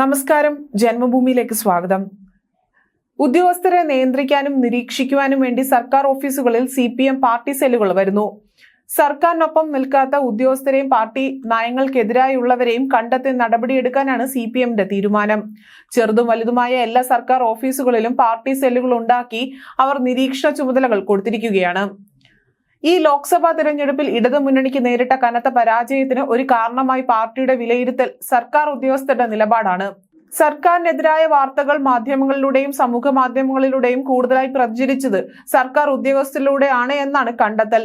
നമസ്കാരം ജന്മഭൂമിയിലേക്ക് സ്വാഗതം. ഉദ്യോഗസ്ഥരെ നിയന്ത്രിക്കാനും നിരീക്ഷിക്കുവാനും വേണ്ടി സർക്കാർ ഓഫീസുകളിൽ സി പി എം പാർട്ടി സെല്ലുകൾ വരുന്നു. സർക്കാരിനൊപ്പം നിൽക്കാത്ത ഉദ്യോഗസ്ഥരെയും പാർട്ടി നയങ്ങൾക്കെതിരായുള്ളവരെയും കണ്ടെത്തി നടപടിയെടുക്കാനാണ് സി പി എമ്മിന്റെ തീരുമാനം. ചെറുതും വലുതുമായ എല്ലാ സർക്കാർ ഓഫീസുകളിലും പാർട്ടി സെല്ലുകൾ ഉണ്ടാക്കി അവർ നിരീക്ഷണ ചുമതലകൾ കൊടുത്തിരിക്കുകയാണ്. ഈ ലോക്സഭാ തെരഞ്ഞെടുപ്പിൽ ഇടതു മുന്നണിക്ക് നേരിട്ട കനത്ത പരാജയത്തിന് ഒരു കാരണമായി പാർട്ടിയുടെ വിലയിരുത്തൽ സർക്കാർ ഉദ്യോഗസ്ഥരുടെ നിലപാടാണ്. സർക്കാരിനെതിരായ വാർത്തകൾ മാധ്യമങ്ങളിലൂടെയും സമൂഹ മാധ്യമങ്ങളിലൂടെയും കൂടുതലായി പ്രചരിച്ചത് സർക്കാർ ഉദ്യോഗസ്ഥരിലൂടെയാണ് എന്നാണ് കണ്ടെത്തൽ.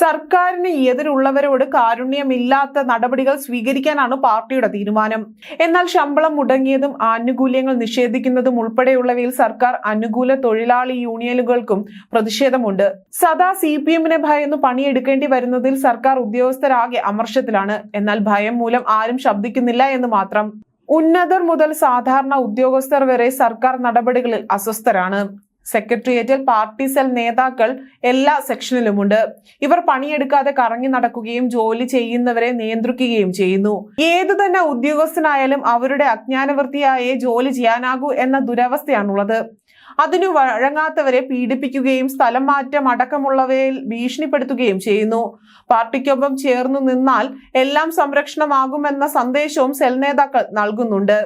സർക്കാരിന് എതിരുള്ളവരോട് കാരുണ്യമില്ലാത്ത നടപടികൾ സ്വീകരിക്കാനാണ് പാർട്ടിയുടെ തീരുമാനം. എന്നാൽ ശമ്പളം മുടങ്ങിയതും ആനുകൂല്യങ്ങൾ നിഷേധിക്കുന്നതും ഉൾപ്പെടെയുള്ളവയിൽ സർക്കാർ അനുകൂല തൊഴിലാളി യൂണിയനുകൾക്കും പ്രതിഷേധമുണ്ട്. സദാ സി പി എമ്മിനെ ഭയന്ന് പണിയെടുക്കേണ്ടി വരുന്നതിൽ സർക്കാർ ഉദ്യോഗസ്ഥരാകെ അമർഷത്തിലാണ്. എന്നാൽ ഭയം മൂലം ആരും ശബ്ദിക്കുന്നില്ല എന്ന് മാത്രം. ഉന്നതർ മുതൽ സാധാരണ ഉദ്യോഗസ്ഥർ വരെ സർക്കാർ നടപടികളിൽ അസ്വസ്ഥരാണ്. സെക്രട്ടേറിയറ്റിൽ പാർട്ടി സെൽ നേതാക്കൾ എല്ലാ സെക്ഷനിലുമുണ്ട്. ഇവർ പണിയെടുക്കാതെ കറങ്ങി നടക്കുകയും ജോലി ചെയ്യുന്നവരെ നിയന്ത്രിക്കുകയും ചെയ്യുന്നു. ഏതു തന്നെ ഉദ്യോഗസ്ഥനായാലും അവരുടെ അജ്ഞാനവൃത്തിയായേ ജോലി ചെയ്യാനാകൂ എന്ന ദുരവസ്ഥയാണുള്ളത്. അതിനു വഴങ്ങാത്തവരെ പീഡിപ്പിക്കുകയും സ്ഥലം മാറ്റം അടക്കമുള്ളവയിൽ ഭീഷണിപ്പെടുത്തുകയും ചെയ്യുന്നു. പാർട്ടിക്കൊപ്പം ചേർന്നു നിന്നാൽ എല്ലാം സംരക്ഷണമാകുമെന്ന സന്ദേശവും സെൽ നേതാക്കൾ നൽകുന്നുണ്ട്.